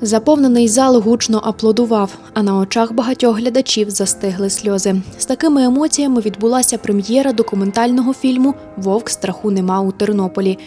Заповнений зал гучно аплодував, а на очах багатьох глядачів застигли сльози. З такими емоціями відбулася прем'єра документального фільму Вовк страху нема у Тернополі.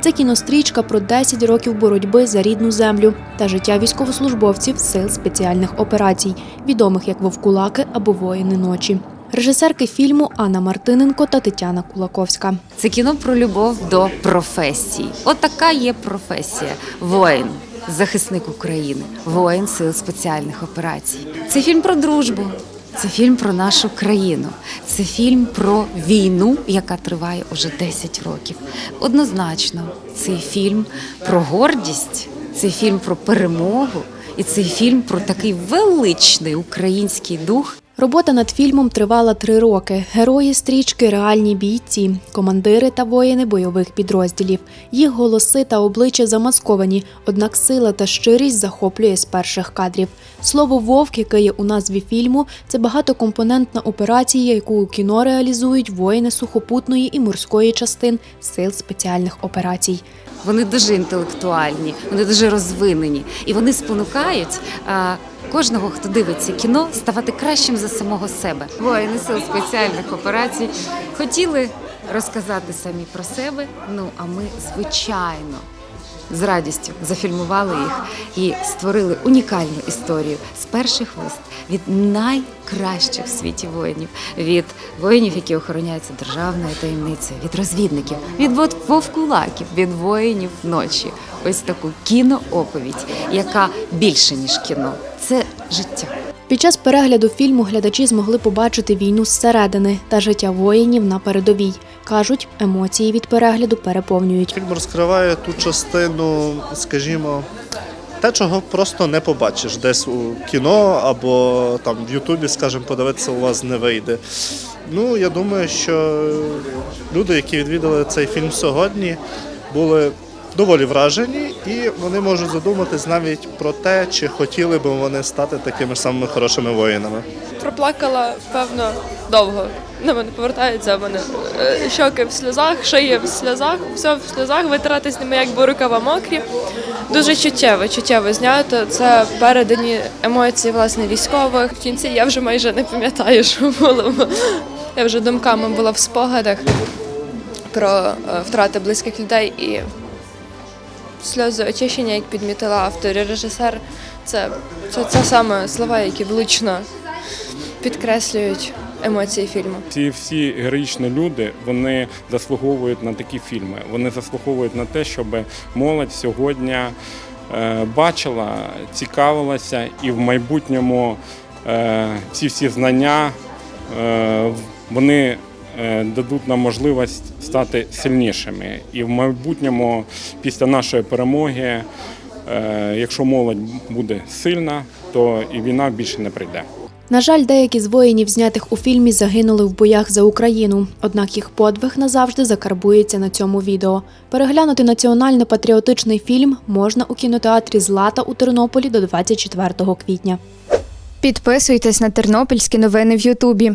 Це кінострічка про 10 років боротьби за рідну землю та життя військовослужбовців сил спеціальних операцій, відомих як Вовкулаки або Воїни ночі. Режисерки фільму Анна Мартиненко та Тетяна Кулаковська. Це кіно про любов до професій. От є професія. Воїн, захисник України, воїн сил спеціальних операцій. Це фільм про дружбу. Це фільм про нашу країну. Це фільм про війну, яка триває уже 10 років. Однозначно, цей фільм про гордість, це фільм про перемогу, і цей фільм про такий величний український дух, Робота над фільмом тривала три роки. Герої стрічки реальні бійці, командири та воїни бойових підрозділів. Їх голоси та обличчя замасковані, однак сила та щирість захоплює з перших кадрів. Слово вовк, яке є у назві фільму, це багатокомпонентна операція, яку у кіно реалізують воїни сухопутної і морської частин сил спеціальних операцій. Вони дуже інтелектуальні, вони дуже розвинені, і вони спонукають кожного, хто дивиться кіно, ставати кращим за самого себе. Воїни сил спеціальних операцій хотіли розказати самі про себе. Ну а ми, звичайно, з радістю зафільмували їх і створили унікальну історію з перших вуст від найкращих в світі воїнів, від воїнів, які охороняються державною таємницею, від розвідників, від вовкулаків, від воїнів ночі. Ось таку кінооповідь, яка більше ніж кіно. Це життя. Під час перегляду фільму глядачі змогли побачити війну зсередини та життя воїнів на передовій. Кажуть, емоції від перегляду переповнюють. Фільм розкриває ту частину, скажімо, те, чого просто не побачиш десь у кіно або там в Ютубі, скажімо, подивитися у вас не вийде. Ну, я думаю, що люди, які відвідали цей фільм сьогодні, були доволі вражені, і вони можуть задуматись навіть про те, чи хотіли би вони стати такими самими хорошими воїнами. проплакала, певно, довго. На мене повертаються, в мене е, щоки в сльозах, шиє в сльозах, все в сльозах, витирати ними, якби рукава мокрі. Дуже чуттєво, чуттєво знято. Це передані емоції власне військових. В кінці я вже майже не пам'ятаю, що було. Я вже думками була в спогадах про е, втрати близьких людей і сльози очищення, як підмітила автор і режисер. Це, це, це саме слова, які влучно підкреслюють емоції фільму. Ці всі героїчні люди вони заслуговують на такі фільми. Вони заслуговують на те, щоб молодь сьогодні е, бачила, цікавилася і в майбутньому е, ці всі знання е, вони дадуть нам можливість стати сильнішими. І в майбутньому, після нашої перемоги, е, якщо молодь буде сильна, то і війна більше не прийде. На жаль, деякі з воїнів, знятих у фільмі, загинули в боях за Україну. Однак їх подвиг назавжди закарбується на цьому відео. Переглянути національно-патріотичний фільм можна у кінотеатрі Злата у Тернополі до 24 квітня. Підписуйтесь на тернопільські новини в Ютубі.